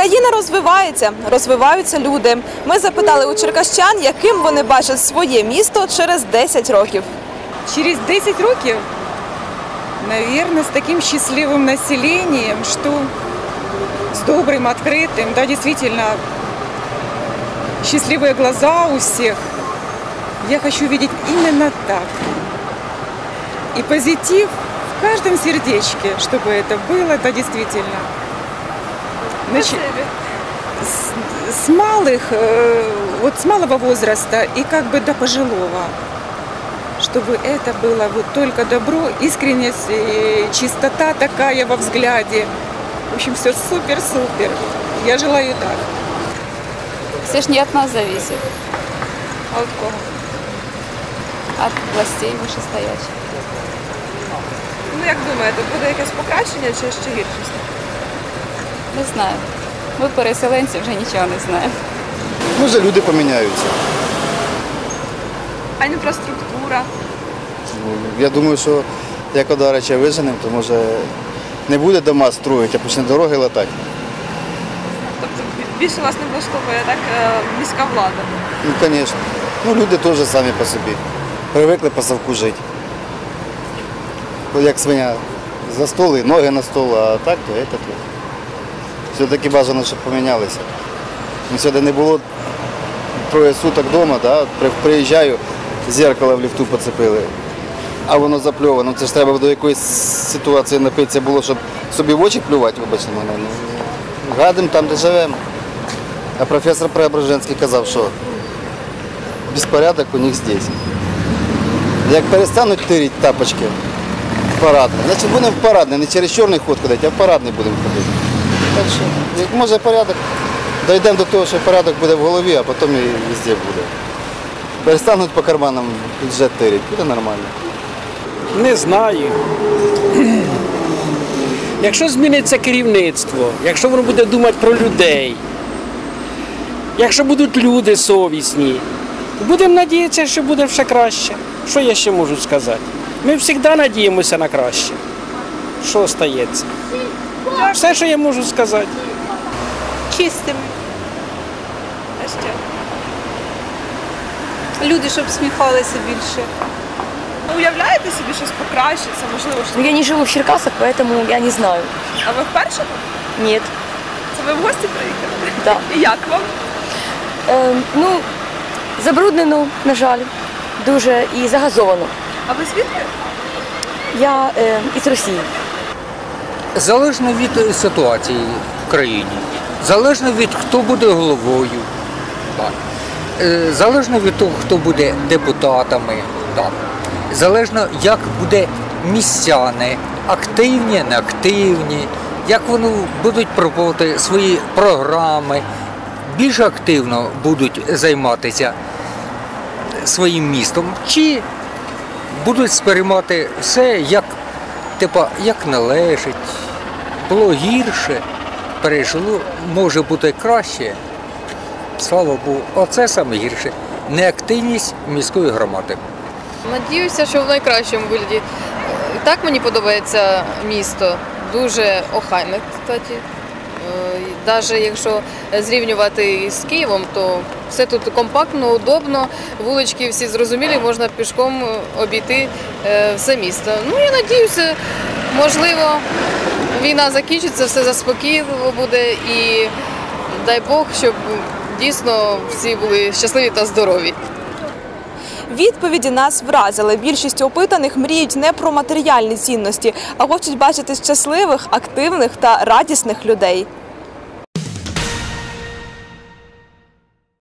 Країна розвивається, розвиваються люди. Ми запитали у черкащан, яким вони бачать своє місто через 10 років. Через 10 років, наверное, с таким счастливым населением, что с добрым, открытым, да, действительно, счастливые глаза у всех. Я хочу видеть именно так. И позитив в каждом сердечке, чтобы это было, да, действительно. Начи- с, с малых, э, вот с малого возраста и как бы до пожилого чтобы это было вот только добро, искренность, и чистота такая во взгляде. В общем, все супер-супер. Я желаю так. Все ж не от нас зависит, А от кого? от властей вышестоящих. Ну як думаєте, буде якесь покращення чи ще гірше? Не знаю. Ми переселенці вже нічого не знаємо. Може, люди поміняються. А інфраструктура? Ну, Я думаю, що як Одарича виженемо, то може не буде дома строїти, а почне дороги латати. Тобто більше вас не влаштовує так е, міська влада. Ну, звісно. Ну, люди теж самі по собі. Привикли по совку жити. Як свиня за стол і ноги на стол, а так, то це то. Все-таки бажано, щоб помінялися. Ну, Сьогодні не було троє суток вдома, да? приїжджаю, зеркало в ліфту поцепили. А воно запльовано. Це ж треба до якоїсь ситуації напитися було, щоб собі в очі плювати, вибачте мене. Ну, гадим там, де живемо. А професор Преображенський казав, що беспорядок у них здесь. Як перестануть тирити тапочки в парадний, значить будемо в парадний, не через чорний ход ходити, а в парадний будемо ходити. Так може порядок, дійдемо до того, що порядок буде в голові, а потім і везде буде. Перестануть по карманам бюджет тирити, буде нормально. Не знаю. Якщо зміниться керівництво, якщо воно буде думати про людей, якщо будуть люди совісні, будемо надіятися, що буде все краще. Що я ще можу сказати? Ми завжди надіємося на краще. Що стається? Все, що я можу сказати. чистими. А ще? Люди, щоб сміхалися більше. Уявляєте собі щось покращиться, можливо, що. Ну, я не живу в Черкасах, поэтому я не знаю. А ви вперше? тут? Нет. Це ви в гості приїхали? Да. І як вам? Е, ну, забруднено, на жаль, дуже і загазовано. А ви звідки? Я е, із Росії. Залежно від ситуації в країні, залежно від хто буде головою. Е, залежно від того, хто буде депутатами, залежно як буде містяни, активні, неактивні, як вони будуть пробувати свої програми, більш активно будуть займатися своїм містом, чи будуть сприймати все як, типа, як належить, було гірше, перейшло, може бути краще. Слава Богу, оце саме гірше. Неактивність міської громади. Надіюся, що в найкращому вигляді. Так мені подобається місто. Дуже охайне, кстати. Навіть якщо зрівнювати з Києвом, то все тут компактно, удобно, вулички всі зрозумілі, можна пішком обійти е, все місто. Ну, я надіюся, можливо, війна закінчиться, все заспокійливо буде і дай Бог, щоб дійсно всі були щасливі та здорові. Відповіді нас вразили. Більшість опитаних мріють не про матеріальні цінності, а хочуть бачити щасливих, активних та радісних людей.